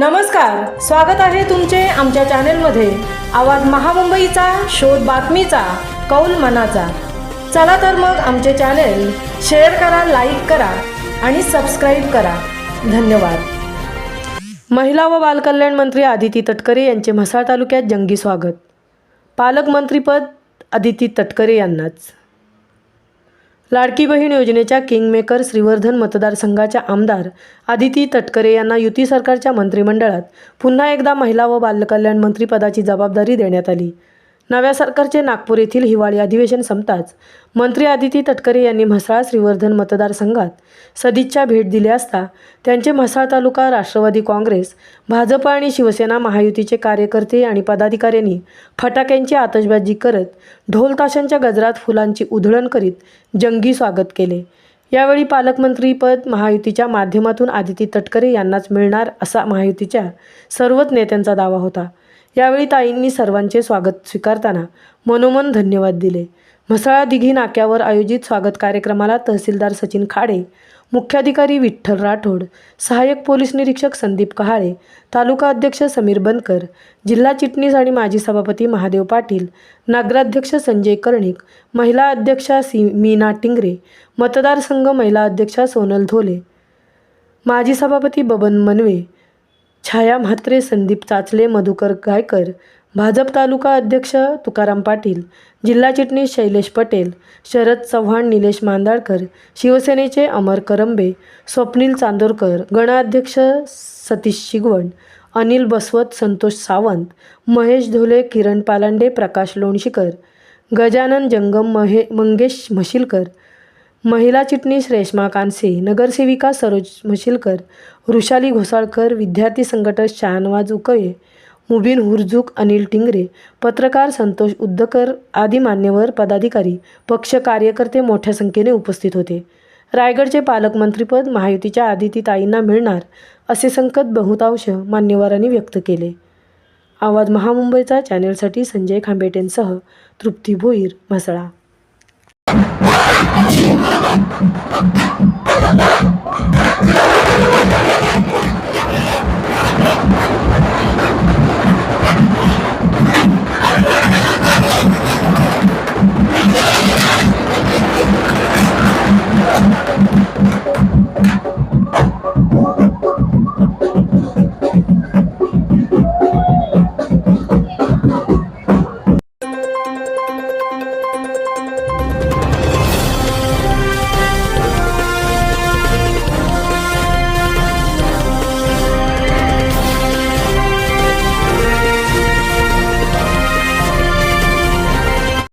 नमस्कार स्वागत आहे तुमचे आमच्या चॅनेलमध्ये. आवाज महामुंबईचा शोध बातमीचा कौल मनाचा. चला तर मग आमचे चॅनेल शेअर करा लाईक करा आणि सबस्क्राईब करा. धन्यवाद. महिला व बालकल्याण मंत्री आदिती तटकरे यांचे म्हसाळ तालुक्यात जंगी स्वागत. पालकमंत्रीपद आदिती तटकरे यांनाच. लाडकी बहीण योजनेच्या किंगमेकर श्रीवर्धन मतदारसंघाच्या आमदार आदिती तटकरे यांना युती सरकारच्या मंत्रिमंडळात पुन्हा एकदा महिला व बालकल्याण मंत्रिपदाची जबाबदारी देण्यात आली. नव्या सरकारचे नागपूर येथील हिवाळी अधिवेशन संपताच मंत्री आदिती तटकरे यांनी म्हसाळ श्रीवर्धन मतदारसंघात सदिच्छा भेट दिली असता त्यांचे म्हसाळ तालुका राष्ट्रवादी काँग्रेस भाजप आणि शिवसेना महायुतीचे कार्यकर्ते आणि पदाधिकाऱ्यांनी फटाक्यांची आतषबाजी करत ढोल ताशांच्या गजरात फुलांची उधळण करीत जंगी स्वागत केले. यावेळी पालकमंत्रीपद महायुतीच्या माध्यमातून आदिती तटकरे यांनाच मिळणार असा महायुतीच्या सर्वच नेत्यांचा दावा होता. यावेळी ताईंनी सर्वांचे स्वागत स्वीकारताना मनोमन धन्यवाद दिले. म्हसळा दिघी नाक्यावर आयोजित स्वागत कार्यक्रमाला तहसीलदार सचिन खाडे मुख्याधिकारी विठ्ठल राठोड सहाय्यक पोलीस निरीक्षक संदीप कहाळे तालुका अध्यक्ष समीर बनकर जिल्हा चिटणीस आणि माजी सभापती महादेव पाटील नगराध्यक्ष संजय कर्णिक महिला अध्यक्षा सी मीना टिंगरे मतदारसंघ महिला अध्यक्षा सोनल धोले माजी सभापती बबन मनवे छाया म्हात्रे संदीप चाचले मधुकर गायकर भाजप तालुका अध्यक्ष तुकाराम पाटील जिल्हा चिटणीस शैलेश पटेल शरद चव्हाण निलेश मांदाळकर शिवसेनेचे अमर करंबे स्वप्नील चांदोरकर गणाध्यक्ष सतीश शिगवण अनिल बसवत संतोष सावंत महेश धोले किरण पालांडे प्रकाश लोणशीकर गजानन जंगम महे मंगेश म्हशीलकर महिला चिटणीस रेश्मा कानसे नगरसेविका सरोज म्हशीलकर वृषाली घोसाळकर विद्यार्थी संघटक शहानवाज उकये मुबीन हुरजूक अनिल टिंगरे पत्रकार संतोष उद्दकर आदी मान्यवर पदाधिकारी पक्ष कार्यकर्ते मोठ्या संख्येने उपस्थित होते. रायगडचे पालकमंत्रीपद महायुतीच्या आदिती ताईंना मिळणार असे संकट बहुतांश मान्यवरांनी व्यक्त केले. आवाज महामुंबईचा चॅनेलसाठी संजय खांबेटेंसह तृप्ती भोईर म्हसळा. I'm sorry.